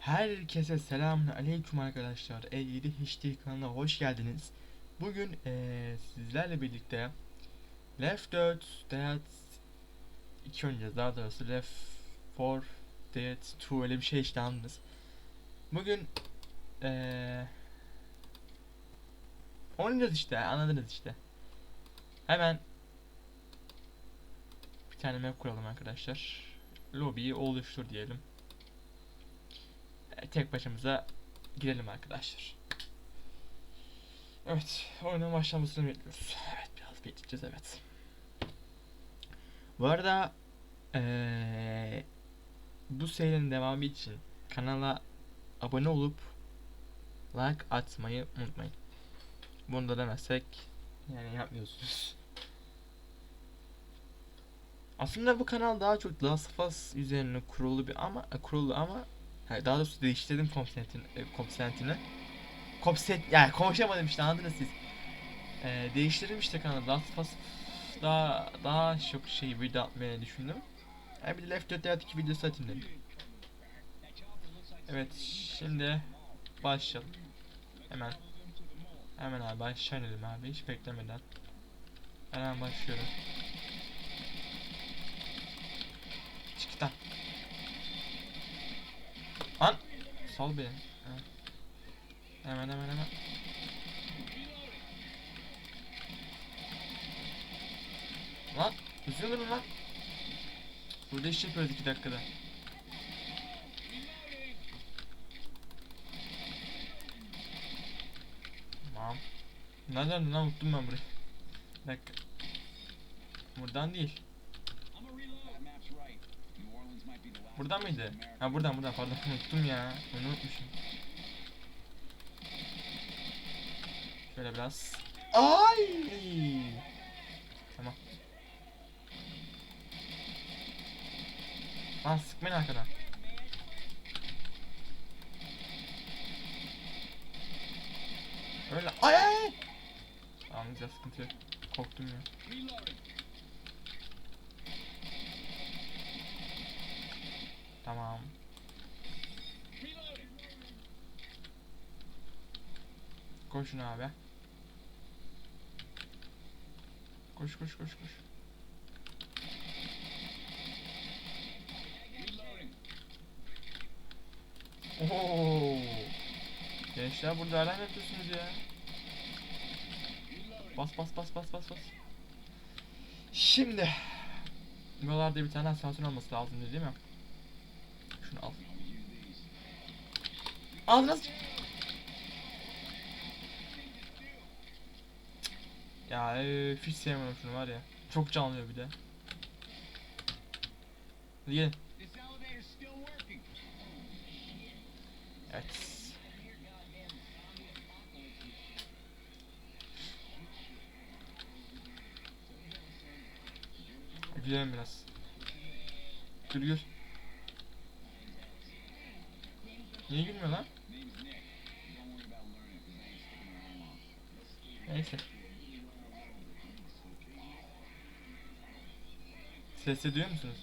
Herkese selamun aleyküm arkadaşlar. E7 HD kanalına hoş geldiniz. Bugün eee, sizlerle birlikte Left 4 Dead 2 oynayacağız. Daha doğrusu Left 4 Dead 2 öyle bir şey işte anladınız. Bugün eee oynayacağız işte anladınız işte. Hemen bir tane map kuralım arkadaşlar. Lobiyi oluştur diyelim. Tek başımıza girelim arkadaşlar. Evet, oyunun başlamasını bekliyoruz. Evet, biraz bekleyeceğiz evet. Bu arada eee, bu serinin devamı için kanala abone olup like atmayı unutmayın. Bunu da demezsek yani yapmıyorsunuz. Aslında bu kanal daha çok Last of Us üzerine kurulu bir ama kurulu ama yani daha doğrusu değiştirdim komponentini, e. Komset, yani konuşamadım işte anladınız siz. Ee, değiştirdim işte kanalı. Of Us daha daha çok şey video atmaya düşündüm. Yani bir de Left 4 Dead 2 videosu atayım dedim. Evet şimdi başlayalım. Hemen hemen abi başlayalım abi hiç beklemeden. Hemen başlıyorum. Çık lan. Lan sal beni. Ha. Hemen hemen hemen. Lan üzülürüm lan. Burada iş yapıyoruz iki dakikada. Tamam. Nereden lan unuttum ben burayı. Bir dakika. Buradan değil. Buradan mıydı? Ha buradan buradan pardon unuttum ya. Unutmuşum. Şöyle biraz. Ay! Tamam. Lan sıkmayın arkadan. Öyle ay ay. Tamam güzel sıkıntı yok. Korktum ya. Tamam. Koşun abi. Koş koş koş koş. Oo. Gençler burada hala ne yapıyorsunuz ya? Bas bas bas bas bas bas. Şimdi buralarda bir tane asansör olması lazım değil mi? Şunu al. Ağzına sıç- Ya öf, hiç sevmiyorum şunu var ya. Çok canlıyor bir de. Hadi gelin. Evet. Gülelim biraz. Gül gül. Niye gülmüyor lan? Neyse. Sesle duyuyor musunuz?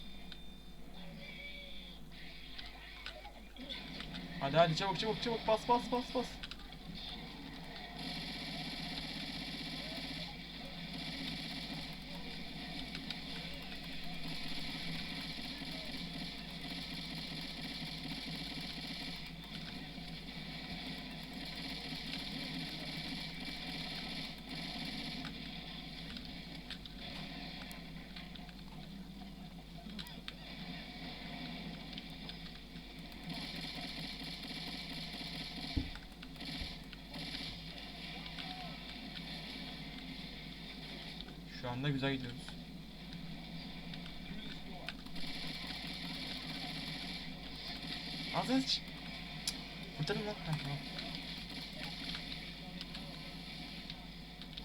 Hadi hadi çabuk çabuk çabuk bas bas bas bas. Şu anda güzel gidiyoruz. Az az. Kurtarın lan. Ha, tamam.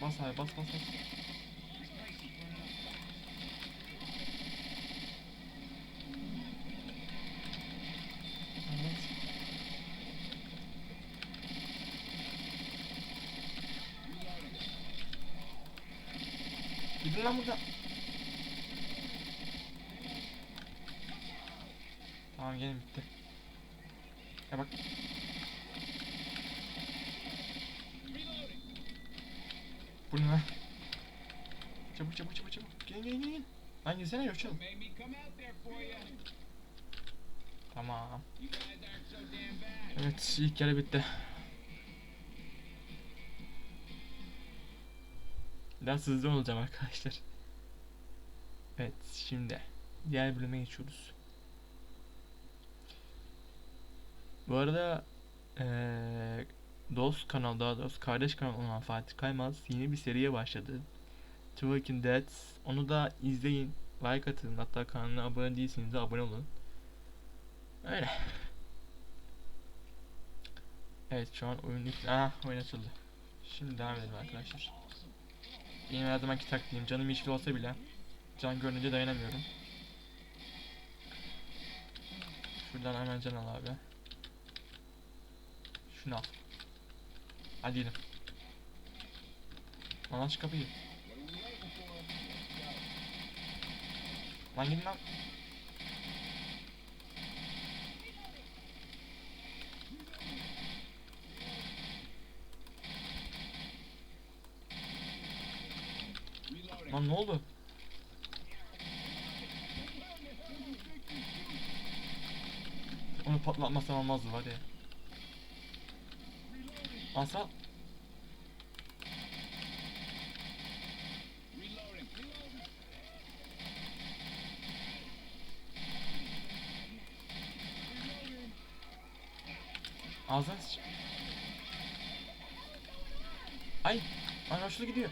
Bas abi bas bas bas. Gidin lan buradan. Tamam gelin bitti. Ya bak. Bu ne lan? Çabuk çabuk çabuk çabuk. Gelin gelin gelin. Lan girsene Yoşal. Made me come out there for you. Tamam. Evet ilk yarı bitti. Biraz hızlı olacağım arkadaşlar. Evet şimdi diğer bölüme geçiyoruz. Bu arada eee dost kanal daha doğrusu kardeş kanal olan Fatih Kaymaz yeni bir seriye başladı. The Walking Dead. Onu da izleyin. Like atın. Hatta kanalına abone değilseniz de abone olun. Öyle. Evet şu an oyun. Ah oyun açıldı. Şimdi devam edelim arkadaşlar. Benim her zamanki taktiğim canım yeşil olsa bile can görünce dayanamıyorum. Şuradan hemen can al abi. Şunu al. Hadi gidelim. Lan aç kapıyı. Lan gidin lan. Lan ne oldu? Onu patlatmasam olmazdı var ya. Asal. Ağzına sıç. Ay. Ay hoşlu gidiyor.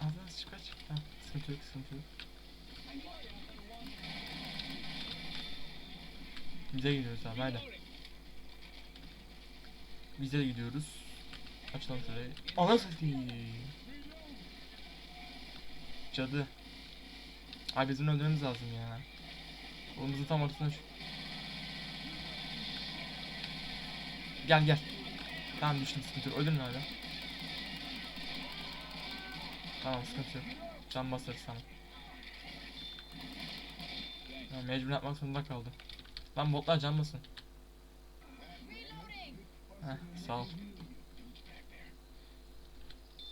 Ağzına sıç kaç. Ha, sıkıntı yok sıkıntı yok. Bize gidiyoruz abi hadi. Bize gidiyoruz. Açalım şurayı. Ana satayım. Cadı. Abi bizim öldürmemiz lazım ya. Oğlumuzun tam ortasına şu. Gel gel. Tamam düştüm sıkıntı yok. Öldürün abi. Tamam sıkıntı yok. Can basarız tamam. Ya, mecbur yapmak zorunda kaldım. Lan botlar can basın. Heh, sağ ol.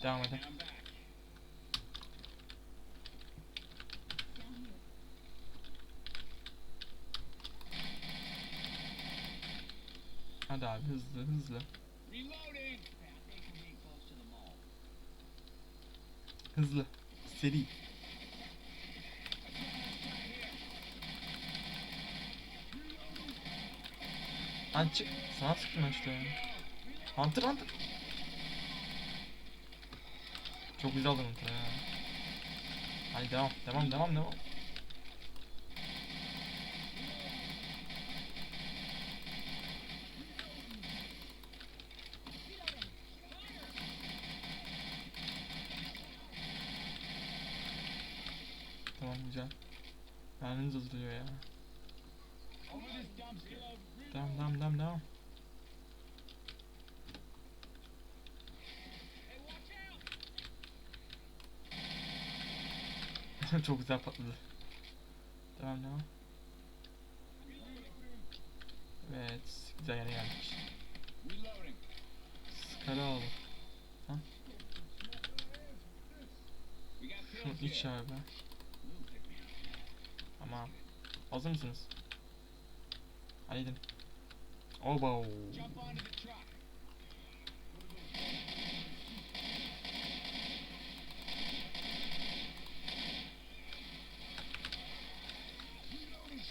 Devam edelim. Hadi abi hızlı hızlı. Hızlı. Seri. Lan çık. Sana sıktım işte. Hunter Hunter. Çok güzel aldın Hunter ya. Hadi devam. Devam devam devam. Merminiz hazırlıyor ya. Over this dumpster. Devam devam devam devam. Çok güzel patladı. Devam devam. Evet, güzel yere geldik. We got Şunu iç abi. Tamam. Hazır mısınız? Gidin. Oba.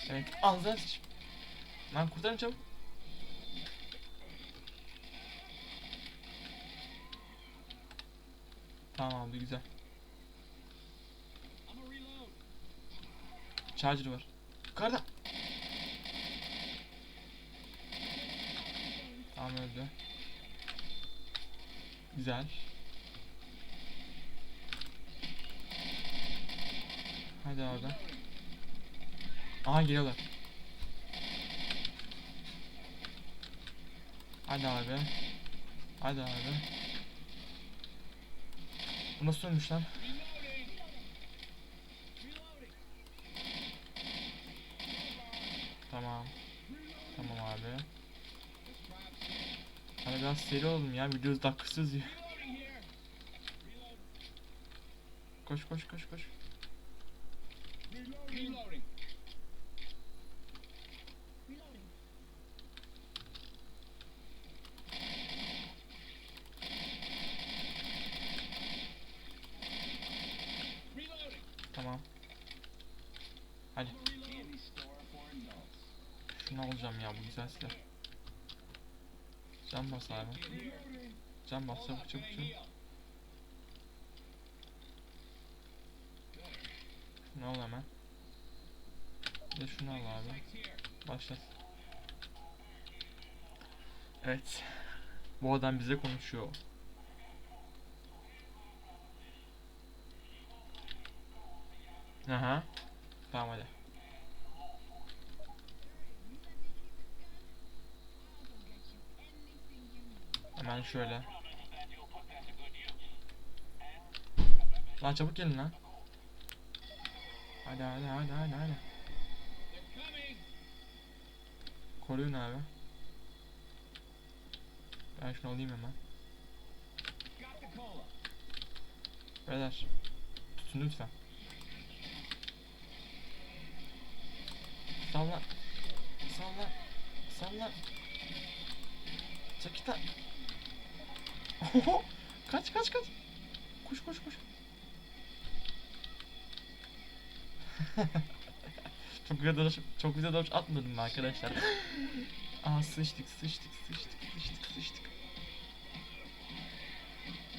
Evet, ağzına sıç. Lan kurtarın çabuk. Tamam güzel. Charger var. Yukarıda. Tamam öldü. Güzel. Hadi abi. Aha geliyorlar. Hadi abi. Hadi abi. Bu nasıl ölmüş lan? Tamam. Tamam abi. Hani biraz seri oldum ya. Video dakikasız ya. Koş koş koş koş. Tamam. Hadi. Şunu alacağım ya bu güzel silah. Can bas abi. Can bas çabuk çabuk çabuk. Şunu al hemen. Bir de şunu al abi. Başlat. Evet. Bu adam bize konuşuyor. Aha. Tamam hadi. Hemen şöyle. Lan çabuk gelin lan. Hadi hadi hadi hadi hadi. Koruyun abi. Ben şunu alayım hemen. Beyler. Tutun lütfen. Salla. Salla. Salla. Çekil lan. Oho! kaç kaç kaç. Koş koş koş. çok güzel dalış, çok güzel dalış atmadım mı arkadaşlar? Aa sıçtık sıçtık sıçtık sıçtık sıçtık.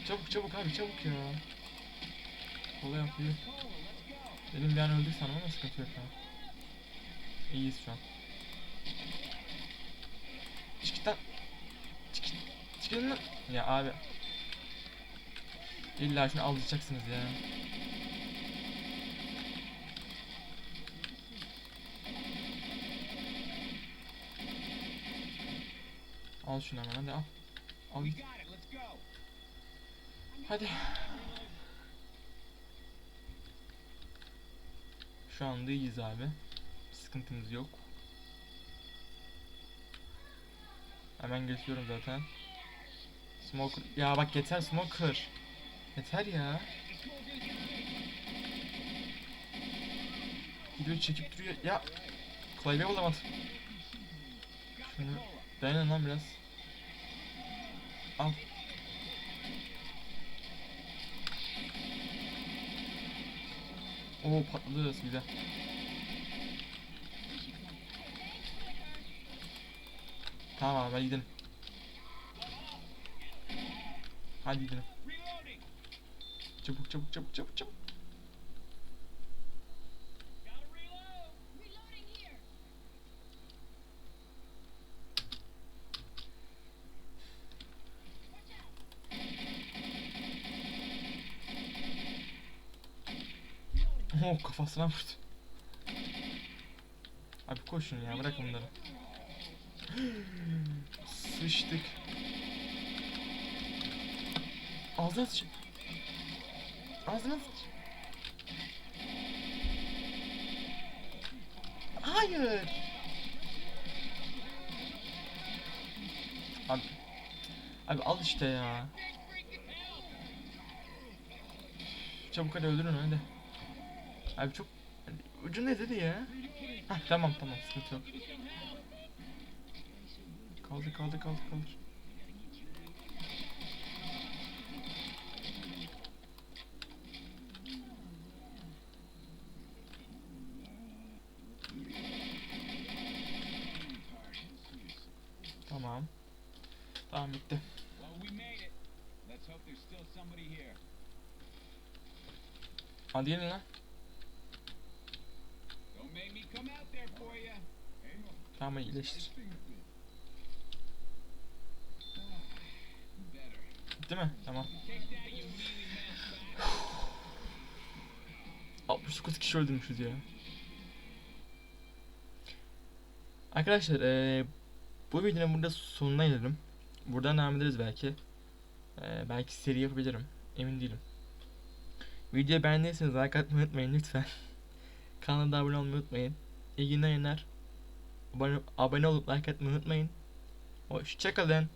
Çabuk çabuk abi çabuk ya. Kolay go. Benim bir an öldük sandım ama sıkıntı yok ha. İyiyiz şu an. Çık git lan. Çık gidin lan. Ya abi. İlla şunu alacaksınız ya. Al şunu hemen hadi al. Al. Hadi. Şu anda iyiyiz abi. Sıkıntımız yok. Hemen geçiyorum zaten. Smoker. Ya bak yeter Smoker. Yeter ya. Gidiyor çekip duruyor. Ya. Klavye bulamadım. Şunu dayanın lan biraz. Al. Oo patladı güzel. Tamam hadi gidelim. Hadi gidelim. Çabuk çabuk çabuk çabuk çabuk. Oo kafasına vurdu. Abi koşun ya bırak onları. Sıçtık. Ağzına sıç. Ağzına sıç. Hayır. Abi. Abi al işte ya. Çabuk hadi öldürün hadi. Abi çok ucu ne dedi ya? Hah tamam tamam sıkıntı yok. Kaldı kaldı kaldı kaldır. Somebody here. Hadi gelin lan. Tamam iyileştir. Bitti mi? Tamam. Take that, you mealy mouse bastard. 69 kişi öldürmüşüz ya. Arkadaşlar eee bu videonun burada sonuna gelelim. Buradan devam ederiz belki. Eee belki seri yapabilirim. Emin değilim. Videoyu beğendiyseniz like atmayı unutmayın lütfen. Kanala da abone olmayı unutmayın. İyi günler. Abone, abone olup like atmayı unutmayın. Hoşçakalın.